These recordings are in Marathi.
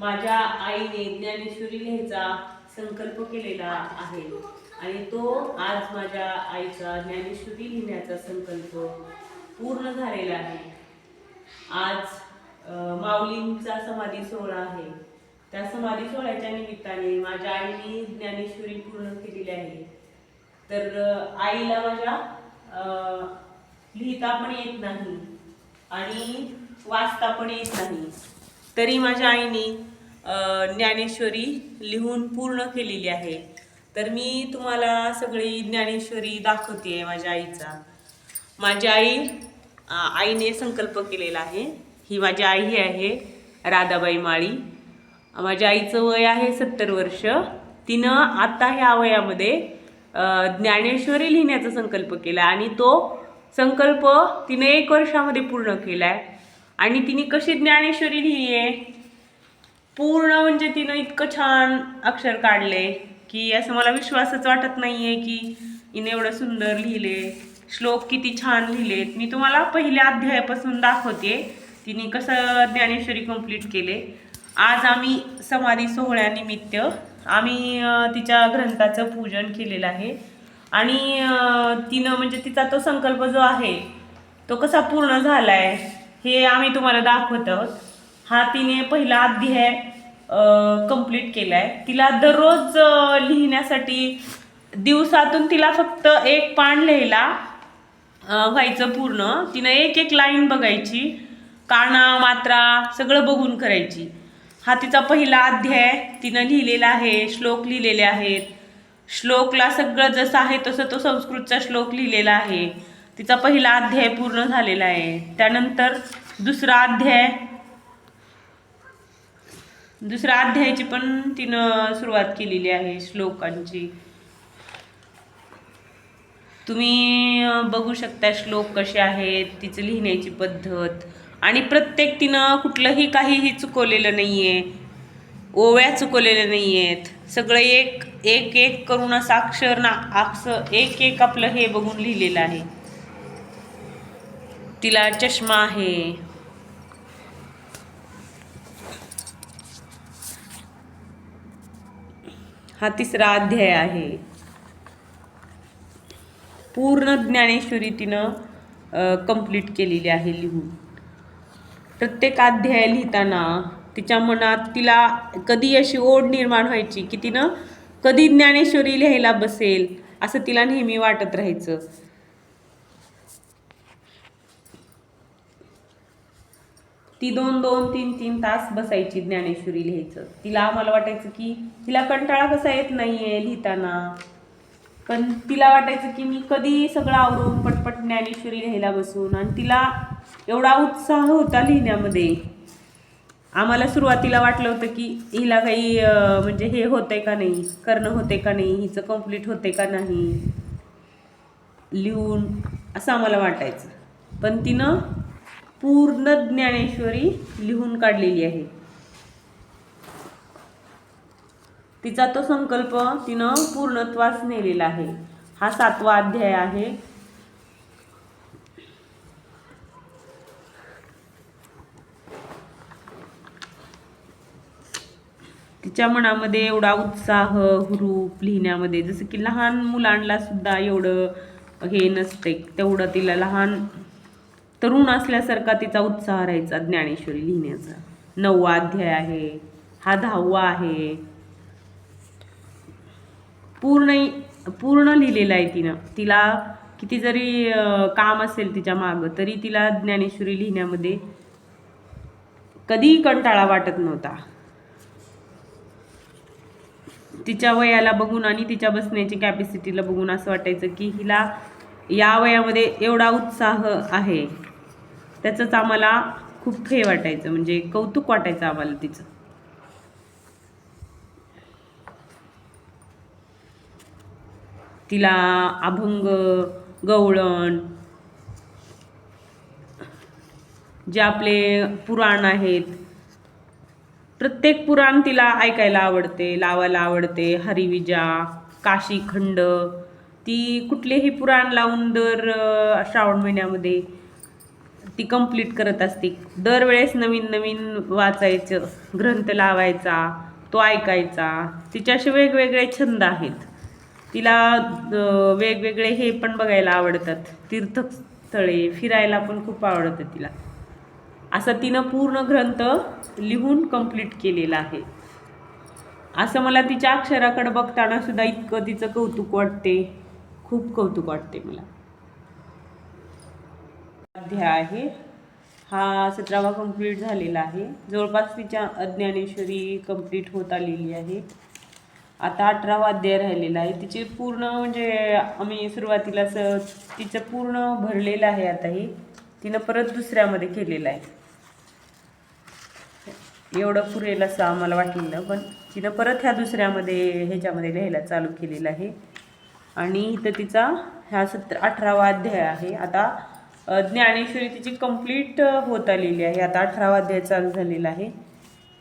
माझ्या आईने ज्ञानेश्वरी लिहायचा संकल्प केलेला आहे. आणि तो आज माझ्या आईचा ज्ञानेश्वरी लिहिण्याचा संकल्प पूर्ण झालेला आहे. आज माऊलींचा समाधी सोहळा आहे. त्या समाधी सोहळ्याच्या निमित्ताने माझ्या आईने ज्ञानेश्वरी पूर्ण केलेली आहे. तर आईला माझ्या लिहिता पण येत नाही आणि वाचता पण येत नाही. तरी माझ्या आईने ज्ञानेश्वरी लिहून पूर्ण केलेली आहे. तर मी तुम्हाला सगळी ज्ञानेश्वरी दाखवते माझ्या आईचा. माझी आई आईने संकल्प केलेला आहे. ही माझी आई आहे राधाबाई माळी. माझ्या आईचं वय आहे सत्तर वर्ष. तिनं आत्ता ह्या वयामध्ये ज्ञानेश्वरी लिहिण्याचा संकल्प केला आणि तो संकल्प तिने एक वर्षामध्ये पूर्ण केला आहे आणि तिने कशी ज्ञानेश्वरी लिहिली आहे? पूर्ण म्हणजे तिनं इतकं छान अक्षर काढले की असं मला विश्वासच वाटत नाहीये की हिने एवढं सुंदर लिहिले. श्लोक किती छान लिहिलेत. मी तुम्हाला पहिल्या अध्यायापासून दाखवते. तिने कसं ज्ञानेश्वरी कंप्लीट केले. आज आम्ही समाधी सोहळ्यानिमित्त आम्ही तिच्या ग्रंथाचं पूजन केलेलं आहे. आणि तिनं म्हणजे तिचा तो संकल्प जो आहे तो कसा पूर्ण झाला आहे हे आम्ही तुम्हाला दाखवत आहोत. हा तिने पहिला अध्याय कंप्लीट केलाय. तिला दररोज लिहिण्यासाठी दिवसातून तिला फक्त एक पान लिहायला व्हायचं पूर्ण. तिनं एक एक लाईन बघायची. काना मात्रा सगळं बघून करायची. हा तिचा पहिला अध्याय. तिनं लिहिलेला आहे श्लोक लिहिलेले आहेत. श्लोकला सगळं जसं आहे तसं तो संस्कृतचा श्लोक लिहिलेला आहे. तिचा पहिला अध्याय पूर्ण झालेला आहे. त्यानंतर दुसरा अध्याय. दुसऱ्या अध्यायाची पण तिनं सुरुवात केलेली आहे श्लोकांची. तुम्ही बघू शकता श्लोक कसे आहेत तिचं लिहिण्याची पद्धत. आणि प्रत्येक तिनं कुठलंही काहीही चुकवलेलं नाही आहे ओव्या चुकवलेल्या नाही आहेत सगळं एक एक एक करून असं अक्षर ना अक्षर एक एक आपलं हे बघून लिहिलेलं आहे. तिला चष्मा आहे. हा तिसरा अध्याय आहे. पूर्ण ज्ञानेश्वरी तिनं कंप्लीट केलेली आहे लिहून. प्रत्येक अध्याय लिहिताना तिच्या मनात तिला कधी अशी ओढ निर्माण व्हायची की तिनं कधी ज्ञानेश्वरी लिहायला बसेल असं तिला नेहमी वाटत राहायचं. ती दोन दोन तीन तीन तास बसायची ज्ञानेश्वरी लिहायचं. तिला आम्हाला वाटायचं की तिला कंटाळा कसा येत नाही आहे लिहिताना. पण तिला वाटायचं की मी कधी सगळं आवरून पटपट ज्ञानेश्वरी लिहायला बसून आणि तिला एवढा उत्साह होता लिहिण्यामध्ये. आम्हाला सुरुवातीला वाटलं होतं की हिला काही म्हणजे हे होते का नाही करणं होते का नाही हिचं कंप्लीट होते का नाही लिहून असं आम्हाला वाटायचं. पण तिनं पूर्ण ज्ञानेश्वरी लिहून काढलेली आहे. तिचा तो संकल्प तिनं पूर्णत्वास नेलेला आहे. हा सातवा अध्याय आहे. तिच्या मनामध्ये एवढा उत्साह हुरूप लिहिण्यामध्ये जसं की लहान मुलांना सुद्धा एवढं हे नसते. तेवढं तिला लहान तरुण असल्यासारखा तिचा उत्साह राहायचा ज्ञानेश्वरी लिहिण्याचा. नववा अध्याय आहे. हा दहावा आहे. पूर्ण पूर्ण लिहिलेला आहे तिनं. तिला किती जरी काम असेल तिच्या मागं तरी तिला ज्ञानेश्वरी लिहिण्यामध्ये कधीही कंटाळा वाटत नव्हता. तिच्या वयाला बघून आणि तिच्या बसण्याची कॅपॅसिटीला बघून असं वाटायचं की हिला या वयामध्ये एवढा उत्साह आहे. त्याचंच आम्हाला खूप हे वाटायचं म्हणजे कौतुक वाटायचं आम्हाला तिचं. तिला अभंग गवळण जे आपले पुराण आहेत प्रत्येक पुराण तिला ऐकायला आवडते लावायला आवडते. हरिविजा काशीखंड ती कुठलेही पुराण लावून दर श्रावण महिन्यामध्ये ती कंप्लीट करत असते. दरवेळेस नवीन नवीन वाचायचं ग्रंथ लावायचा तो ऐकायचा. तिचे असे वेगवेगळे छंद आहेत. तिला वेगवेगळे हे पण बघायला आवडतात. तीर्थस्थळे फिरायला पण खूप आवडतं तिला. असं तिनं पूर्ण ग्रंथ लिहून कंप्लीट केलेला आहे. असं मला तिच्या अक्षराकडे बघताना सुद्धा इतकं तिचं कौतुक वाटते. खूप कौतुक वाटते मला. अध्याय आहे. हा सतरावा कंप्लीट झालेला आहे. जवळपास तिच्या अज्ञानेश्वरी कंप्लीट होत आलेली आहे. आता अठरावा अध्याय राहिलेला आहे. तिचे पूर्ण म्हणजे आम्ही सुरुवातीला स तिचं पूर्ण भरलेलं आहे आता हे तिनं परत दुसऱ्यामध्ये केलेलं आहे. एवढं पुरेल असं आम्हाला वाटलेलं पण तिनं परत ह्या दुसऱ्यामध्ये ह्याच्यामध्ये लिहायला चालू केलेलं आहे. आणि इथं तिचा ह्या सत्र अठरावा अध्याय आहे. आता ज्ञानेश्वरी तिची कंप्लीट होत आलेली आहे. आता अठरावा अध्याय चालू झालेला आहे.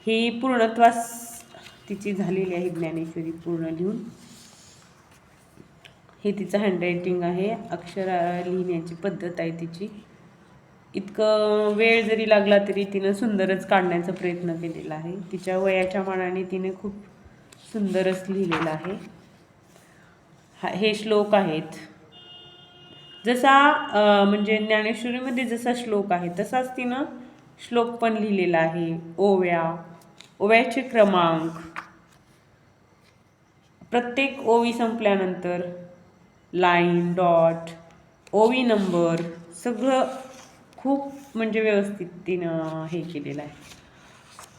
ही पूर्णत्वास तिची झालेली आहे ज्ञानेश्वरी पूर्ण लिहून. हे तिचं हँडरायटिंग आहे. अक्षर लिहिण्याची पद्धत आहे तिची. इतकं वेळ जरी लागला तरी तिनं सुंदरच काढण्याचा प्रयत्न केलेला आहे. तिच्या वयाच्या मानाने तिने खूप सुंदरच लिहिलेलं आहे. हा हे श्लोक आहेत. जसा म्हणजे ज्ञानेश्वरीमध्ये जसा श्लोक आहे तसाच तिनं श्लोक पण लिहिलेला आहे. ओव्या ओव्याचे क्रमांक. प्रत्येक ओवी संपल्यानंतर लाईन डॉट ओवी नंबर सगळं खूप म्हणजे व्यवस्थित तिनं हे केलेलं आहे.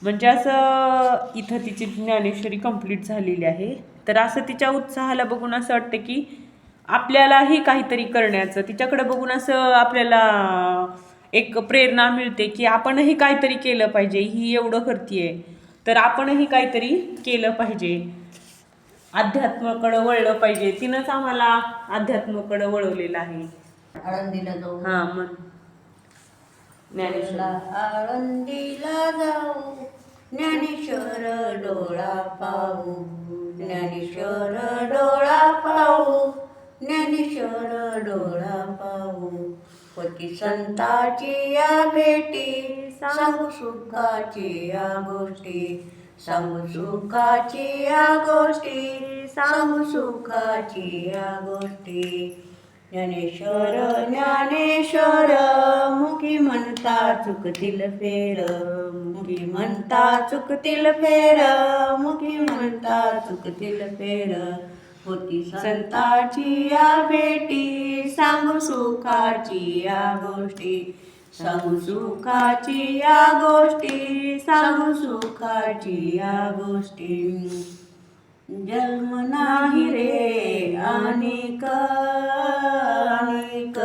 म्हणजे असं इथं तिची ज्ञानेश्वरी कंप्लीट झालेली आहे. तर असं तिच्या उत्साहाला बघून असं वाटतं की आपल्यालाही काहीतरी करण्याचं तिच्याकडे बघून असं आपल्याला एक प्रेरणा मिळते की आपणही काहीतरी केलं पाहिजे ही एवढं करतीये. तर आपणही काहीतरी केलं पाहिजे. अध्यात्माकडं वळलं पाहिजे. तिनंच आम्हाला अध्यात्माकडं वळवलेलं आहे. आळंदीला जाऊ. हां मग. ज्ञानेश्वर. आळंदीला जाऊ. ज्ञानेश्वर डोळा पाहू. ज्ञानेश्वर डोळा पाहू. ज्ञानेश्वर डोळा पाहू पती संताची या भेटी सांगू सुखाची या गोष्टी. सांगू सुखाची या गोष्टी सांगू सुखाची या गोष्टी. ज्ञानेश्वर ज्ञानेश्वर मुखी म्हणता चुकतील फेर. मुखी म्हणता चुकतील फेर मुखी म्हणता चुकतील फेर. होती संताची या भेटी सांगू सुखाची या गोष्टी. सांगू सुखाची या गोष्टी सांगू सुखाची या गोष्टी. जन्म नाही रे अनेक अनेक.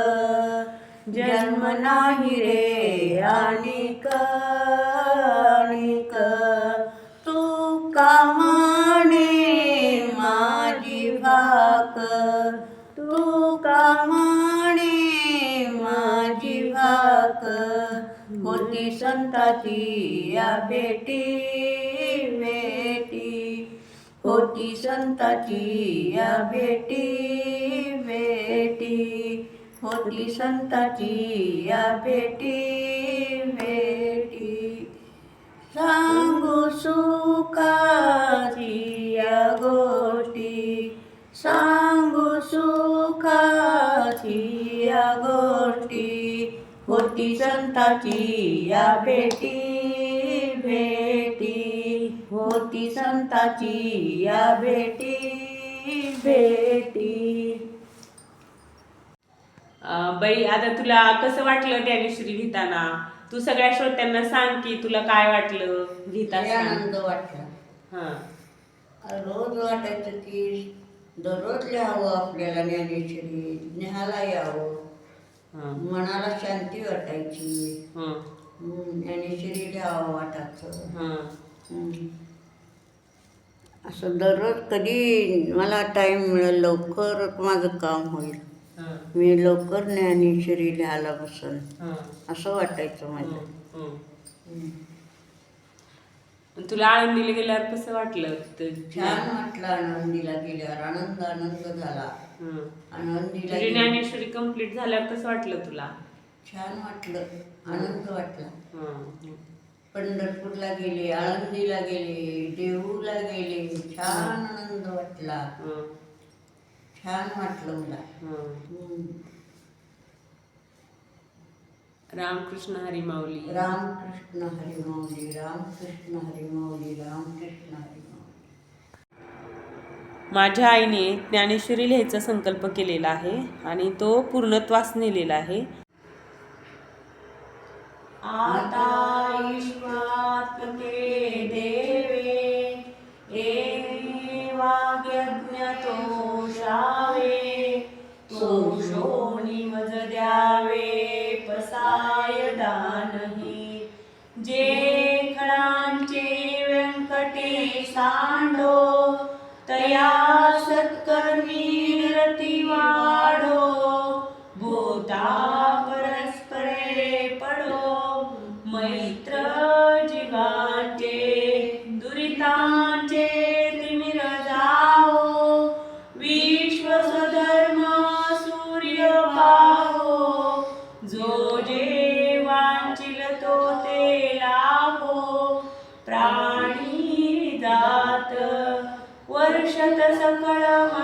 जन्म नाही रे अनेक अनेक. भाक तू कामाने माझी भाक होती संताची या भेटी भेटी. होती संताची या भेटी होती संताची या भेटी भेटी. सांगू सुखाची होती संताची या भेटी भेटी. होती संताची या भेटी भेटी. अं, बाई आता तुला कसं वाटलं ज्ञानेश्वरी लिहिताना तू सगळ्या श्रोत्यांना सांग की तुला काय वाटलं लय लिहिताना आनंद वाटला. हा. रोज वाटायचं की दररोज लिहावं आपल्याला ज्ञानेश्वरी ज्ञानाला यावं. मनाला शांती वाटायची. हा. हम्म, ज्ञानेश्वरी लिहावं वाटायचं. हा. असं दररोज कधी मला टाईम मिळेल लवकर माझं काम होईल. मी लवकर ज्ञानेश्वरी लिहायला बसन हा. असं वाटायचं माझं. तुला आळंदीला गेल्यावर कसं वाटलं तिथं? छान वाटलं आनंदीला गेल्यावर आनंद आनंद झाला हं. आनंदीला तुझी गेल्यावर ज्ञानेश्वरी कंप्लीट झाल्यावर कसं वाटलं तुला छान वाटलं आनंद वाटला हं. पंढरपूरला गेले आळंदीला गेले देऊला गेले छान आनंद वाटला हं. छान वाटलं मला हं. हम्म. रामकृष्ण हरी माऊली. रामकृष्ण हरी माऊली रामकृष्ण हरी माऊली रामकृष्ण हरी माऊली. माझ्या आईने ज्ञानेश्वरी लिहायचा संकल्प केलेला आहे आणि तो पूर्णत्वास नेलेला आहे. आता ईश्वात ते देवे तोषावे तोषोनी मज द्यावे. stand 唱歌呀！